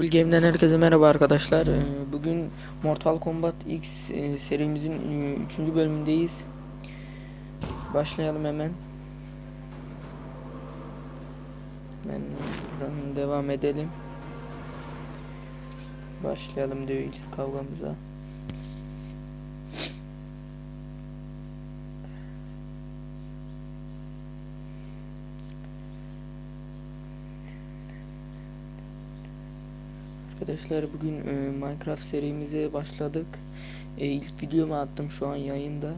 Mobil Game'den herkese merhaba arkadaşlar. Ee, Bugün Mortal Kombat X e, serimizin 3. bölümündeyiz. Başlayalım hemen. Ben buradan devam edelim. Başlayalım diyor ilk kavgamıza. Arkadaşlar bugün e, Minecraft serimize başladık. E, ilk videomu attım şu an yayında.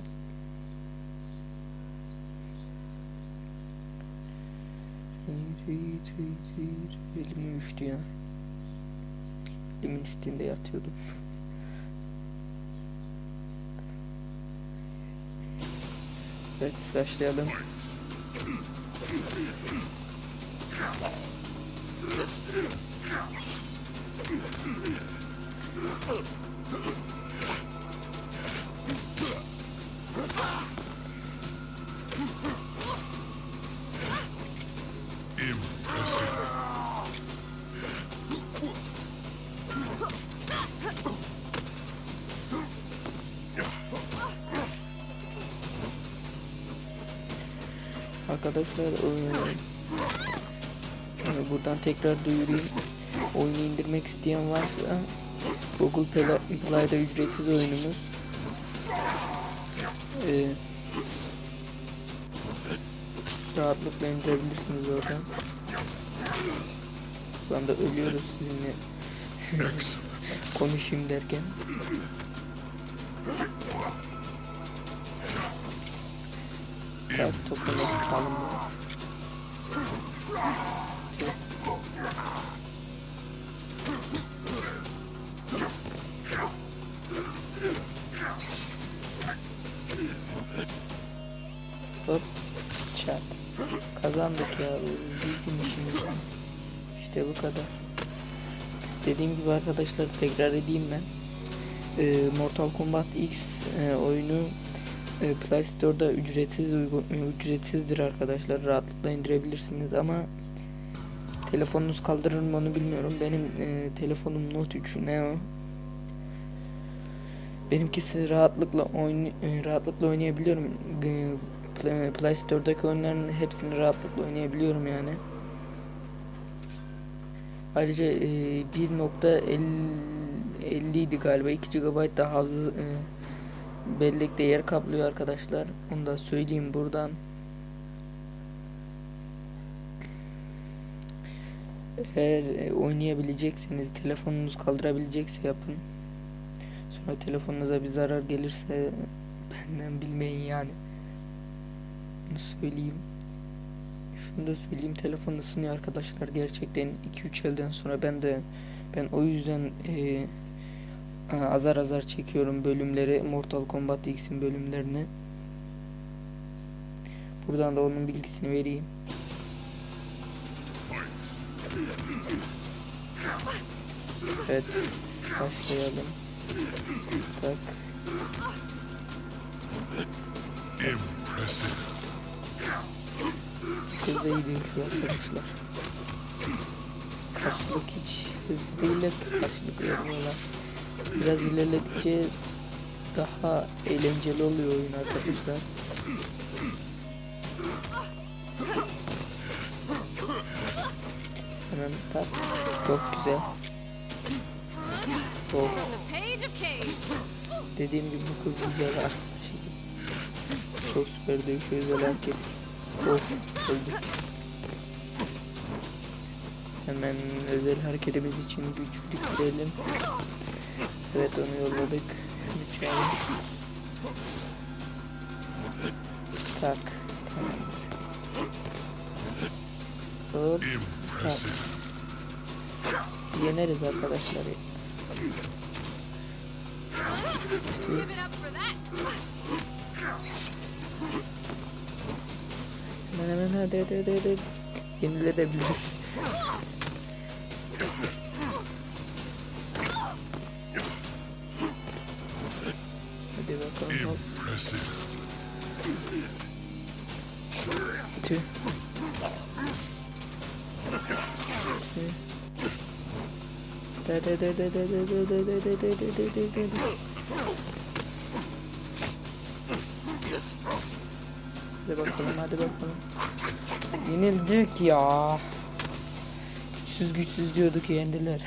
Elim üştü ya. Elimin üstünde yatıyordum. Evet başlayalım. Impressive. Arkadaşlar e, buradan tekrar duyurayım. Oyunu indirmek isteyen varsa Google Play- Play'da ücretsiz oyunumuz. E, rahatlıkla indirebilirsiniz oradan. Şu anda ölüyoruz sizinle konuşayım derken. Kalp topunu sıkalım. Kadar. Dediğim gibi arkadaşlar tekrar edeyim ben. Ee, Mortal Kombat X e, oyunu e, Play Store'da ücretsiz e, ücretsizdir arkadaşlar. Rahatlıkla indirebilirsiniz ama telefonunuz kaldırır mı onu bilmiyorum. Benim e, telefonum Note 3 Neo. Benimkisi rahatlıkla oyun e, rahatlıkla oynayabiliyorum. E, Play Store'daki oyunların hepsini rahatlıkla oynayabiliyorum yani. Ayrıca e, 1.50 idi galiba 2 GB da hafıza e, bellekte yer kaplıyor arkadaşlar. Onu da söyleyeyim buradan. Eğer e, oynayabilecekseniz, telefonunuz kaldırabilecekse yapın. Sonra telefonunuza bir zarar gelirse benden bilmeyin yani. Bunu söyleyeyim. Şunu da söyleyeyim telefon ısınıyor arkadaşlar gerçekten 2-3 elden sonra ben de ben o yüzden e, a- azar azar çekiyorum bölümleri Mortal Kombat X'in bölümlerini. Buradan da onun bilgisini vereyim. Evet başlayalım. Tak. Impressive. Hız da iyi değişiyor arkadaşlar. Karşılık hiç hızlı değil de karşılık vermiyorlar. Biraz ilerledikçe daha eğlenceli oluyor oyun arkadaşlar. Hemen tak. Çok güzel. Of. Dediğim gibi bu kız güzel arkadaşlar. Çok süper dövüşüyor özel hareket. Öldük. Hemen özel hareketimiz için güç biriktirelim. Evet onu yolladık. Şunu çağırın. Tak. Tamam. Hop. Impressive. Yeneriz arkadaşlar. Give hadi hadi hadi hadi. Yenilebiliriz. Hadi bakalım. Hop. Tüh. De de de de de de de de de de de de. Hadi bakalım hadi bakalım. Yenildik ya. Güçsüz güçsüz diyorduk yendiler.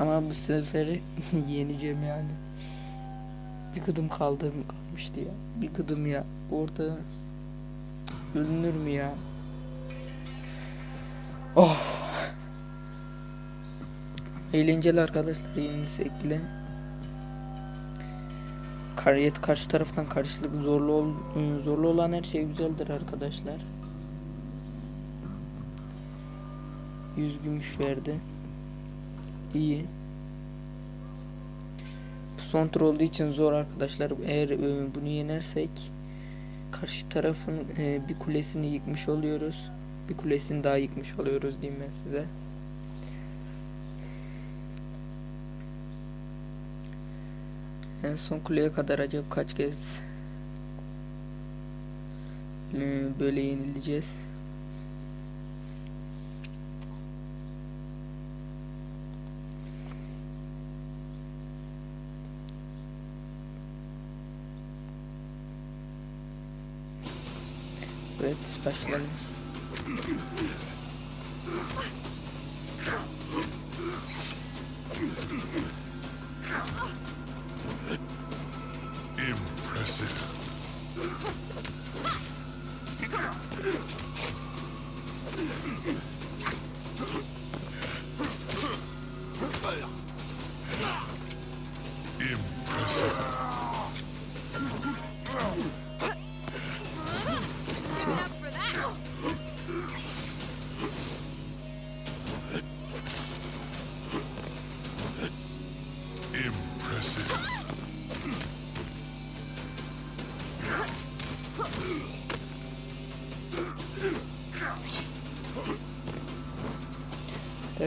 Ama bu sefer yeneceğim yani. Bir kudum kaldı kalmıştı ya. Bir kudum ya. Orada ölünür mü ya? Oh. Eğlenceli arkadaşlar yenilsek bile. Kariyet karşı taraftan karşılık zorlu ol, ıı, zorlu olan her şey güzeldir arkadaşlar. 100 gümüş verdi. İyi. Bu son tur olduğu için zor arkadaşlar. Eğer e, bunu yenersek karşı tarafın e, bir kulesini yıkmış oluyoruz. Bir kulesini daha yıkmış oluyoruz diyeyim ben size. En son kuleye kadar acaba kaç kez böyle yenileceğiz? Evet başlayalım.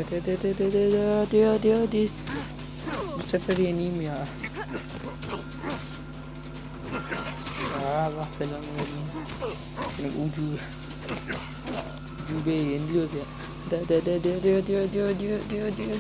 Hadi hadi hadi. Bu sefer yeneyim ya. Allah belanı vereyim. Benim ucu. Ucu bey yeniliyoruz ya. Da da da da diyor diyor diyor diyor diyor diyor.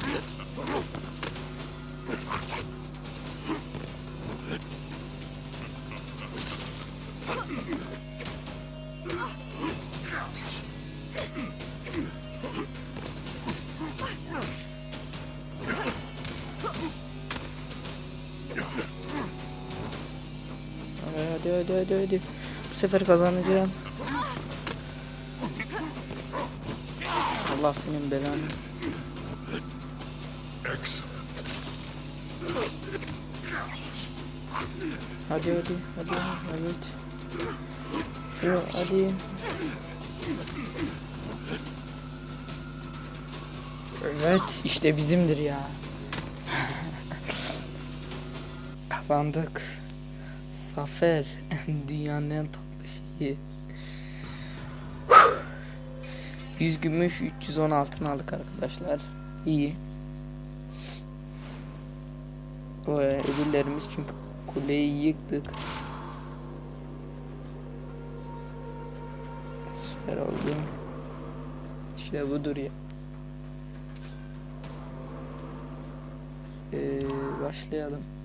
Hadi hadi hadi. Bu sefer kazanacağım. Allah senin belanı. Hadi hadi hadi evet. Şu hadi. Evet işte bizimdir ya. Kazandık. Zafer dünyanın en tatlı şeyi. 100 gümüş 310 altın aldık arkadaşlar. İyi. O e, ödüllerimiz çünkü kuleyi yıktık. Süper oldu. İşte budur ya. Ee, başlayalım.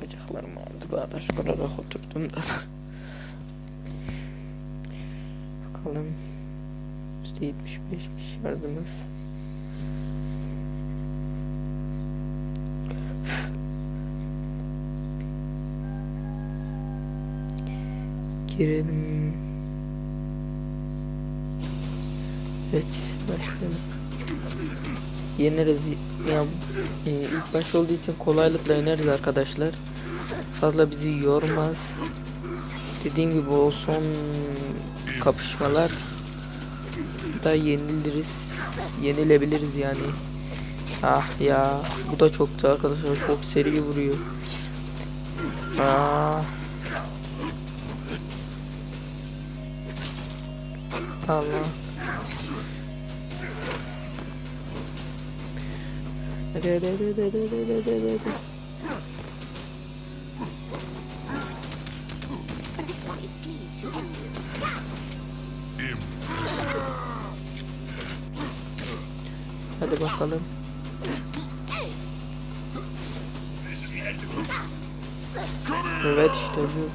Bacaklarım ağrıdı bağdaş kurarak oturdum da. Bakalım. %75'miş yardımız. Girelim. Evet başlayalım. Yeneriz. Ya, e, ilk baş olduğu için kolaylıkla yeneriz arkadaşlar. Fazla bizi yormaz. Dediğim gibi o son kapışmalar da yeniliriz. Yenilebiliriz yani. Ah ya bu da çoktu arkadaşlar çok seri vuruyor. Ah. Allah. Hadi bakalım. Evet işte bu.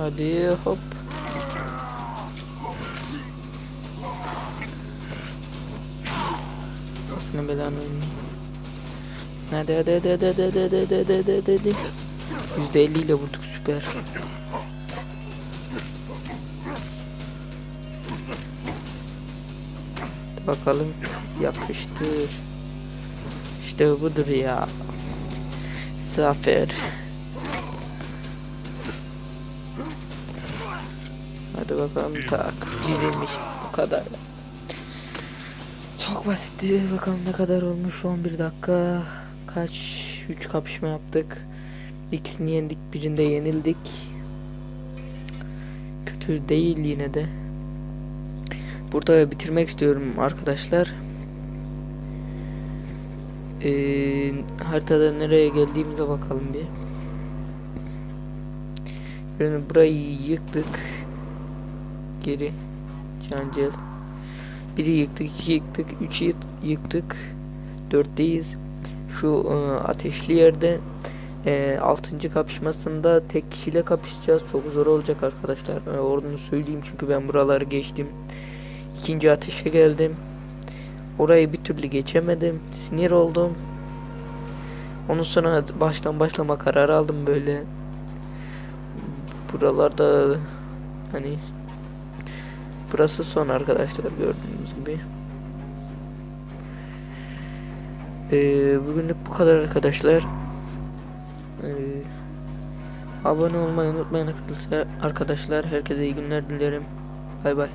Hadi hop. Aslında belanı oyunu. Hadi hadi hadi hadi hadi hadi hadi hadi hadi hadi hadi. %50 ile vurduk süper. Bakalım yapıştır. İşte budur ya. Zafer. Hadi bakalım tak. Dizilmiş bu kadar. Çok basitti. Bakalım ne kadar olmuş 11 dakika. Kaç 3 kapışma yaptık. İkisini yendik, birinde yenildik. Kötü değil yine de. Burada bitirmek istiyorum arkadaşlar. Ee, haritada nereye geldiğimize bakalım bir. Yani burayı yıktık. Geri. Cancel. Biri yıktık, iki yıktık, üçü yık- yıktık. Dörtteyiz. Şu e, ateşli yerde e, altıncı kapışmasında tek kişiyle kapışacağız. Çok zor olacak arkadaşlar. E, onu söyleyeyim çünkü ben buraları geçtim. İkinci ateşe geldim. Orayı bir türlü geçemedim. Sinir oldum. Ondan sonra baştan başlama kararı aldım böyle. Buralarda hani burası son arkadaşlar gördüğünüz gibi. Ee, bugünlük bu kadar arkadaşlar. Ee, abone olmayı unutmayın. Arkadaşlar herkese iyi günler dilerim. Bay bay.